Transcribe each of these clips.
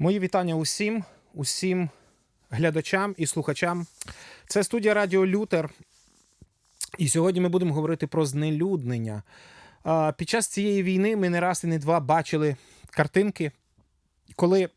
Мої вітання усім, усім глядачам і слухачам. Це студія Радіо Лютер. І сьогодні ми будемо говорити про знелюднення. Під час цієї війни ми не раз і не два бачили картинки, коли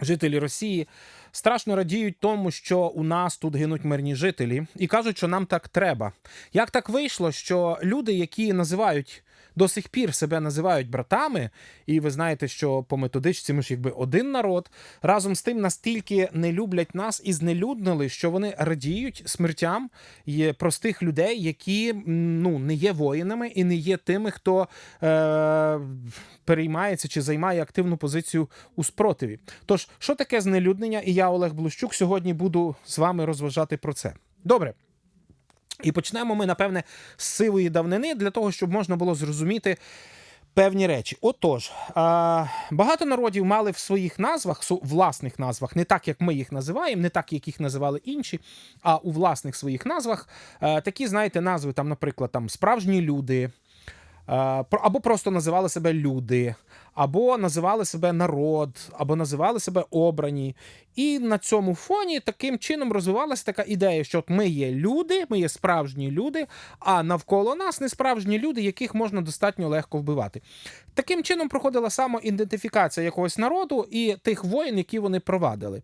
жителі Росії страшно радіють тому, що у нас тут гинуть мирні жителі, і кажуть, що нам так треба. Як так вийшло, що люди, які називають до сих пір себе називають братами, і ви знаєте, що по методичці ми ж якби один народ, разом з тим настільки не люблять нас і знелюднили, що вони радіють смертям простих людей, які ну не є воїнами і не є тими, хто е, переймається чи займає активну позицію у спротиві. Тож, що таке знелюднення? І я, Олег Блущук, сьогодні буду з вами розважати про це. Добре. І почнемо ми, напевне, з сивої давнини для того, щоб можна було зрозуміти певні речі. Отож, багато народів мали в своїх назвах, власних назвах, не так, як ми їх називаємо, не так, як їх називали інші, а у власних своїх назвах е, такі, знаєте, назви, там, наприклад, там справжні люди. Е, Або просто називали себе люди, або називали себе народ, або називали себе обрані. І на цьому фоні таким чином розвивалася така ідея, що от ми є люди, ми є справжні люди, а навколо нас не справжні люди, яких можна достатньо легко вбивати. Таким чином проходила самоідентифікація якогось народу і тих воїн, які вони провадили.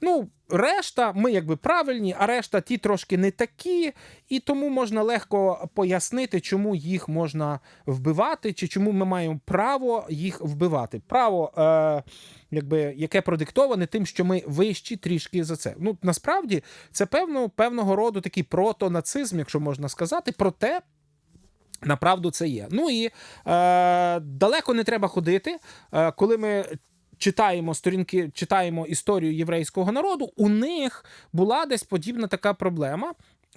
Ну, решта, ми якби правильні, а решта ті трошки не такі, і тому можна легко пояснити, чому їх можна вбивати, чи чому ми маємо право їх вбивати. Право, е, якби, яке продиктоване тим, що ми вищі трішки за це. Ну, насправді, це певно, певного роду такий протонацизм, якщо можна сказати, проте. Направду це є. Ну і е, далеко не треба ходити, е, коли ми. Читаємо сторінки, читаємо історію єврейського народу. У них була десь подібна така проблема.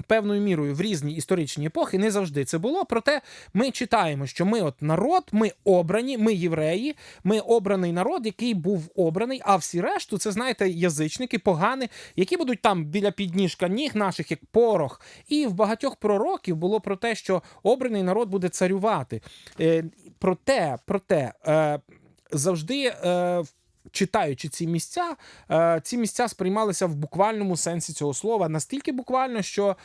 Певною мірою в різні історичні епохи не завжди це було. Проте ми читаємо, що ми от народ, ми обрані, ми євреї, ми обраний народ, який був обраний. А всі решту, це знаєте, язичники, погані, які будуть там біля підніжка ніг наших, як порох. І в багатьох пророків було про те, що обраний народ буде царювати. Е, проте, проте. Завжди. Е, Читаючи ці місця, е, ці місця сприймалися в буквальному сенсі цього слова настільки буквально, що е,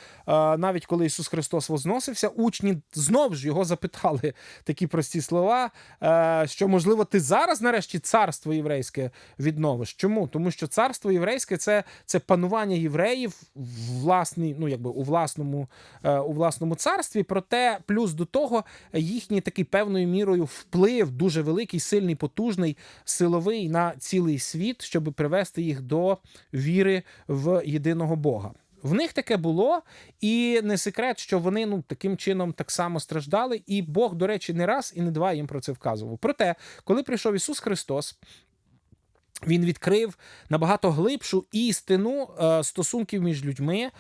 навіть коли Ісус Христос возносився, учні знов ж його запитали такі прості слова, е, що можливо ти зараз нарешті царство єврейське відновиш. Чому? Тому що царство єврейське це, це панування євреїв в власній, ну якби у власному, у власному царстві. Проте, плюс до того, їхній такий певною мірою вплив дуже великий, сильний, потужний, силовий на цілий світ, щоб привести їх до віри в єдиного Бога. В них таке було, і не секрет, що вони ну таким чином так само страждали. І Бог, до речі, не раз і не два їм про це вказував. Проте, коли прийшов Ісус Христос. Він відкрив набагато глибшу істину е, стосунків між людьми. Е,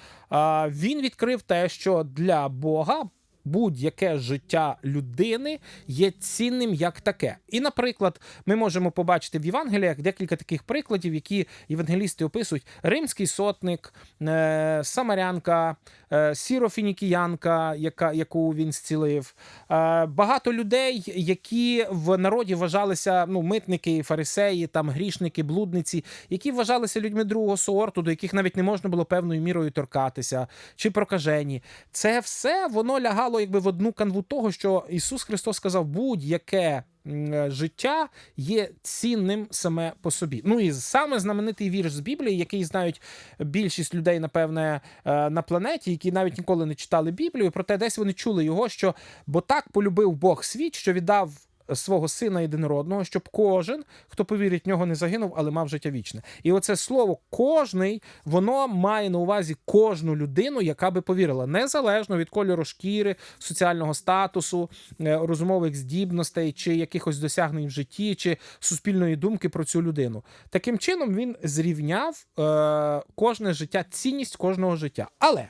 він відкрив те, що для Бога будь-яке життя людини є цінним як таке. І, наприклад, ми можемо побачити в Євангеліях декілька таких прикладів, які євангелісти описують: римський сотник, е, самарянка, е, сірофінікіянка, яка, яку він зцілив. Е, багато людей, які в народі вважалися ну, митники, фарисеї, там грішники, блудниці, які вважалися людьми другого сорту, до яких навіть не можна було певною мірою торкатися, чи прокажені. Це все воно лягало якби в одну канву того, що Ісус Христос сказав, будь-яке. е, Життя є цінним саме по собі. Ну і саме знаменитий вірш з Біблії, який знають більшість людей, напевне, е, на планеті, які навіть ніколи не читали Біблію, проте десь вони чули його, що бо так полюбив Бог світ, що віддав свого сина єдинородного, щоб кожен, хто повірить в нього, не загинув, але мав життя вічне. І оце слово кожний, воно має на увазі кожну людину, яка би повірила, незалежно від кольору шкіри, соціального статусу, е, розумових здібностей чи якихось досягнень в житті, чи суспільної думки про цю людину. Таким чином він зрівняв е, кожне життя, цінність кожного життя. Але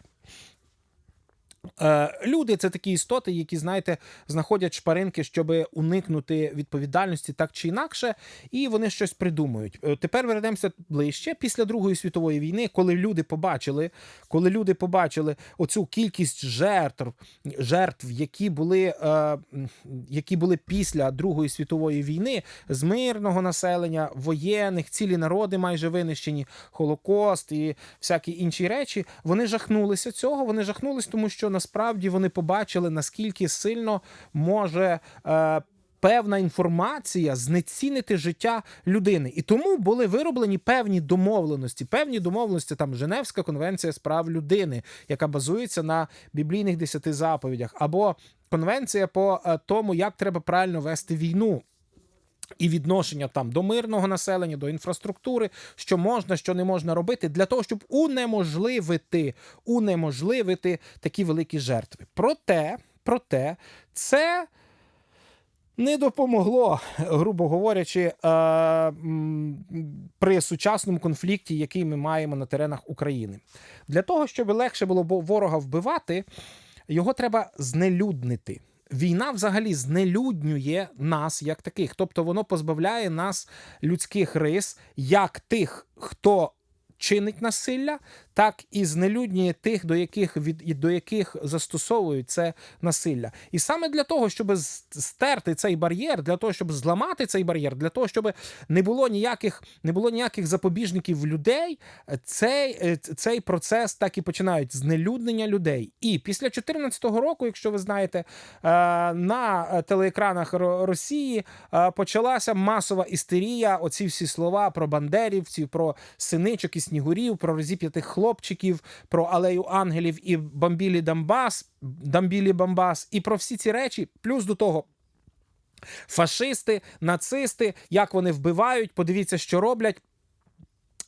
Люди це такі істоти, які, знаєте, знаходять шпаринки, щоб уникнути відповідальності так чи інакше, і вони щось придумують. Е, Тепер вернемося ближче після Другої світової війни, коли люди побачили, коли люди побачили оцю кількість жертв, жертв, які були, е, які були після Другої світової війни, з мирного населення, воєнних, цілі народи майже винищені, Холокост і всякі інші речі. Вони жахнулися цього. Вони жахнулись, тому що насправді вони побачили, наскільки сильно може. Е, Певна інформація знецінити життя людини, і тому були вироблені певні домовленості. Певні домовленості там Женевська конвенція з прав людини, яка базується на біблійних десяти заповідях, або конвенція по е, тому, як треба правильно вести війну. І відношення там до мирного населення, до інфраструктури, що можна, що не можна робити, для того, щоб унеможливити, унеможливити такі великі жертви. Проте, проте, це не допомогло, грубо говорячи, е, при сучасному конфлікті, який ми маємо на теренах України. Для того, щоб легше було ворога вбивати, його треба знелюднити. Війна взагалі знелюднює нас як таких, тобто воно позбавляє нас людських рис, як тих, хто чинить насилля, так і знелюднює тих, до яких від до яких застосовують це насилля. І саме для того, щоб стерти цей бар'єр, для того, щоб зламати цей бар'єр, для того, щоб не було ніяких, не було ніяких запобіжників людей, цей, е, цей процес так і починають знелюднення людей. І після 2014 року, якщо ви знаєте, е, на телеекранах Росії е, почалася масова істерія. Оці всі слова про бандерівців, про синичок і снігурів, про розіп'ятих хлопчиків, про алею ангелів і бомбілі Донбас, Дамбілі Бомбас, і про всі ці речі, плюс до того. Фашисти, нацисти, як вони вбивають, подивіться, що роблять.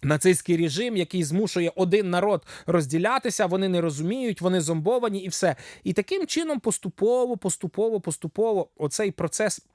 Нацистський режим, який змушує один народ розділятися, вони не розуміють, вони зомбовані і все. І таким чином поступово, поступово, поступово оцей процес.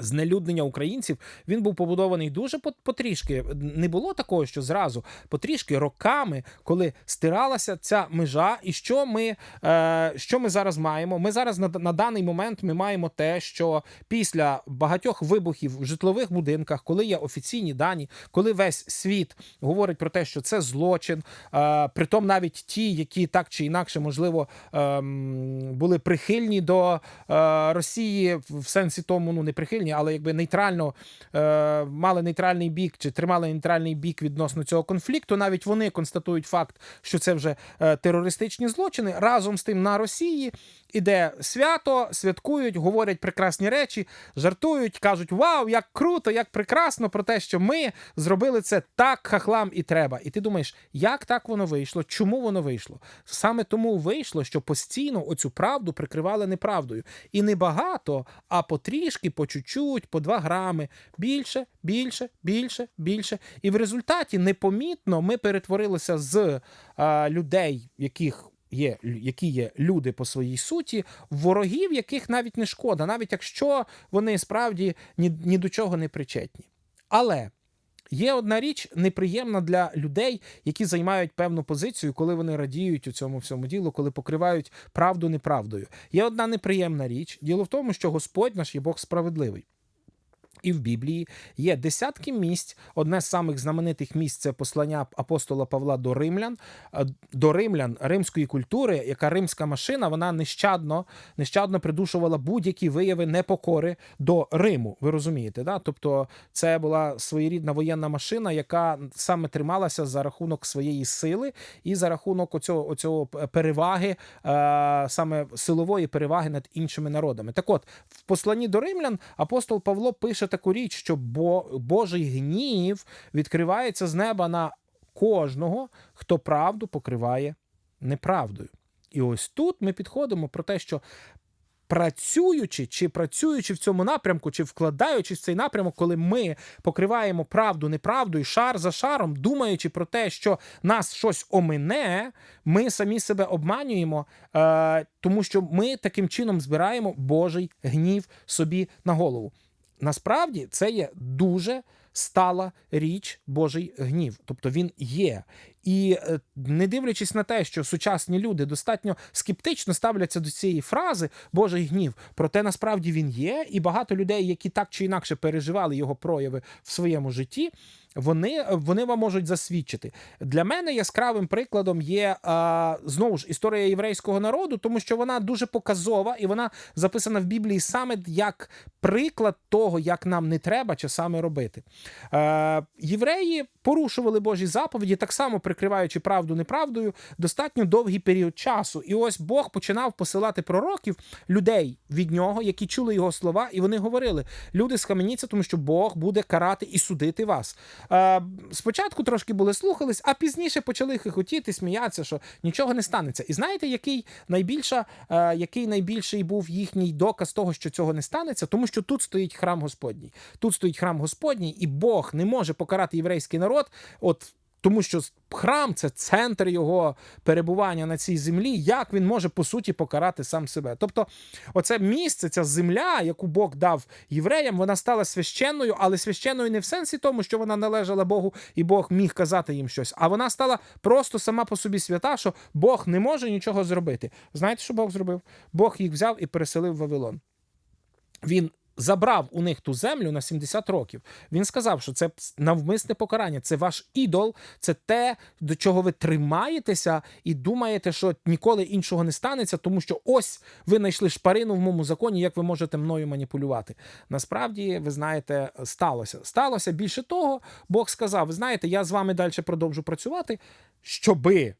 Знелюднення українців він був побудований дуже пот- потрішки. Не було такого, що зразу потрішки роками, коли стиралася ця межа. І що ми, е, що ми зараз маємо? Ми зараз на, на даний момент ми маємо те, що після багатьох вибухів в житлових будинках, коли є офіційні дані, коли весь світ говорить про те, що це злочин, е, притом навіть ті, які так чи інакше, можливо, ем, були прихильні до е, Росії в сенсі тому, ну не прихильні, але якби нейтрально е, мали нейтральний бік чи тримали нейтральний бік відносно цього конфлікту. Навіть вони констатують факт, що це вже е, терористичні злочини. Разом з тим на Росії іде свято, святкують, говорять прекрасні речі, жартують, кажуть: Вау, як круто, як прекрасно про те, що ми зробили це так хахлам і треба. І ти думаєш, як так воно вийшло? Чому воно вийшло? Саме тому вийшло, що постійно оцю правду прикривали неправдою. І не багато, а потрішки, по чуть-чуть, по 2 грами. Більше, більше, більше, більше. І в результаті непомітно ми перетворилися з а, людей, яких. Є, які є люди по своїй суті, ворогів, яких навіть не шкода, навіть якщо вони справді ні, ні до чого не причетні. Але Є одна річ неприємна для людей, які займають певну позицію, коли вони радіють у цьому всьому ділу, коли покривають правду неправдою. Є одна неприємна річ. Діло в тому, що Господь наш є Бог справедливий. І в Біблії є десятки місць. Одне з самих знаменитих місць це послання апостола Павла до римлян, е, до римлян римської культури, яка римська машина, вона нещадно, нещадно придушувала будь-які вияви непокори до Риму. Ви розумієте, да? Тобто, це була своєрідна воєнна машина, яка саме трималася за рахунок своєї сили і за рахунок оцього, оцього переваги, е, саме силової переваги над іншими народами. Так от, в посланні до римлян апостол Павло пише таку річ, що Бо, Божий гнів відкривається з неба на кожного, хто правду покриває неправдою. І ось тут ми підходимо про те, що працюючи чи працюючи в цьому напрямку, чи вкладаючись в цей напрямок, коли ми покриваємо правду неправдою, шар за шаром, думаючи про те, що нас щось омине, ми самі себе обманюємо, е, тому що ми таким чином збираємо Божий гнів собі на голову. Насправді це є дуже стала річ Божий гнів, тобто він є. І е, не дивлячись на те, що сучасні люди достатньо скептично ставляться до цієї фрази Божий гнів, проте насправді він є, і багато людей, які так чи інакше переживали його прояви в своєму житті. Вони вони вам можуть засвідчити. Для мене яскравим прикладом є знову ж історія єврейського народу, тому що вона дуже показова і вона записана в Біблії саме як приклад того, як нам не треба часами робити. Е, Євреї порушували Божі заповіді, так само прикриваючи правду неправдою, достатньо довгий період часу. І ось Бог починав посилати пророків, людей від нього, які чули його слова, і вони говорили: люди схаменіться, тому що Бог буде карати і судити вас. Е, Спочатку трошки були слухались, а пізніше почали хихотіти, сміятися, що нічого не станеться. І знаєте, який найбільша, е, який найбільший був їхній доказ того, що цього не станеться, тому що тут стоїть храм Господній. Тут стоїть храм Господній, і Бог не може покарати єврейський народ. От тому що храм це центр його перебування на цій землі. Як він може по суті покарати сам себе? Тобто, оце місце, ця земля, яку Бог дав євреям, вона стала священною, але священною не в сенсі тому, що вона належала Богу, і Бог міг казати їм щось. А вона стала просто сама по собі свята, що Бог не може нічого зробити. Знаєте, що Бог зробив? Бог їх взяв і переселив в Вавилон. Він забрав у них ту землю на 70 років. Він сказав, що це навмисне покарання, це ваш ідол, це те, до чого ви тримаєтеся, і думаєте, що ніколи іншого не станеться, тому що ось ви знайшли шпарину в моєму законі, як ви можете мною маніпулювати. Насправді, ви знаєте, сталося. Сталося більше того, Бог сказав: ви знаєте, я з вами далі продовжу працювати, щоби.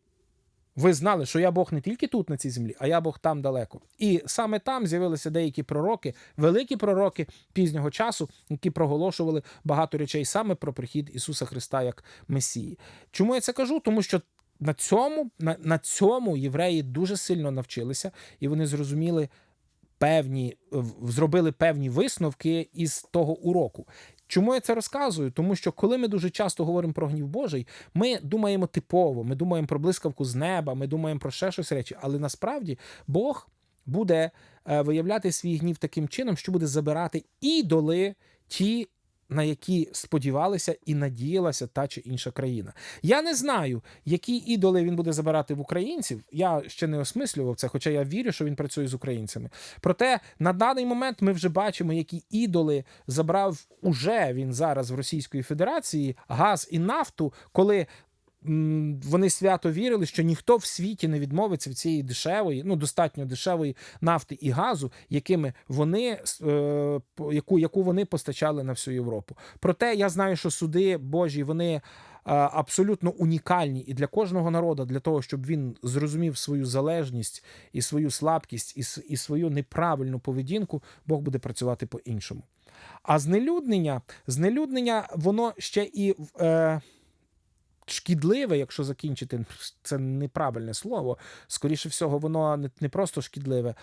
Ви знали, що я Бог не тільки тут, на цій землі, а я Бог там далеко. І саме там з'явилися деякі пророки, великі пророки пізнього часу, які проголошували багато речей саме про прихід Ісуса Христа як Месії. Чому я це кажу? Тому що на цьому, на, на цьому євреї дуже сильно навчилися, і вони зрозуміли певні, зробили певні висновки із того уроку. Чому я це розказую? Тому що коли ми дуже часто говоримо про гнів Божий, ми думаємо типово, ми думаємо про блискавку з неба, ми думаємо про ще щось речі, але насправді Бог буде е, виявляти свій гнів таким чином, що буде забирати ідоли, ті, на які сподівалися і надіялася та чи інша країна. Я не знаю, які ідоли він буде забирати в українців. Я ще не осмислював це, хоча я вірю, що він працює з українцями. Проте на даний момент ми вже бачимо, які ідоли забрав уже він зараз в Російської Федерації газ і нафту, коли вони свято вірили, що ніхто в світі не відмовиться від цієї дешевої, ну достатньо дешевої нафти і газу, якими вони е, яку, яку вони постачали на всю Європу. Проте я знаю, що суди Божі вони е, абсолютно унікальні і для кожного народу, для того, щоб він зрозумів свою залежність і свою слабкість, і свою неправильну поведінку, Бог буде працювати по-іншому. А знелюднення, знелюднення, воно ще і е, шкідливе, якщо закінчити, це неправильне слово. Скоріше всього, воно не просто шкідливе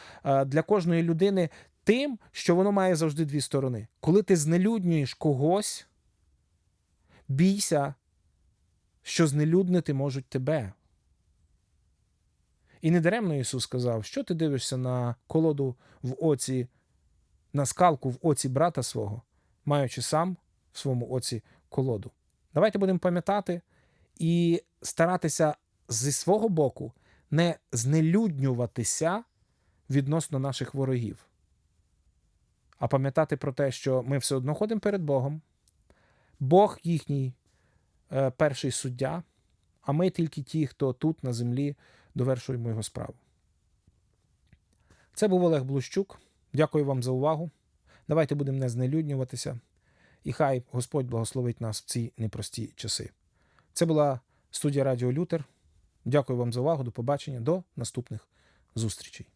для кожної людини тим, що воно має завжди дві сторони. Коли ти знелюднюєш когось, бійся, що знелюднити можуть тебе. І недаремно Ісус сказав, що ти дивишся на колоду в оці, на скалку в оці брата свого, маючи сам в своєму оці колоду. Давайте будемо пам'ятати і старатися зі свого боку не знелюднюватися відносно наших ворогів, а пам'ятати про те, що ми все одно ходимо перед Богом, Бог їхній е, перший суддя, а ми тільки ті, хто тут на землі довершуємо його справу. Це був Олег Блущук. Дякую вам за увагу. Давайте будемо не знелюднюватися, і хай Господь благословить нас в ці непрості часи. Це була студія Радіо Лютер. Дякую вам за увагу. До побачення, до наступних зустрічей.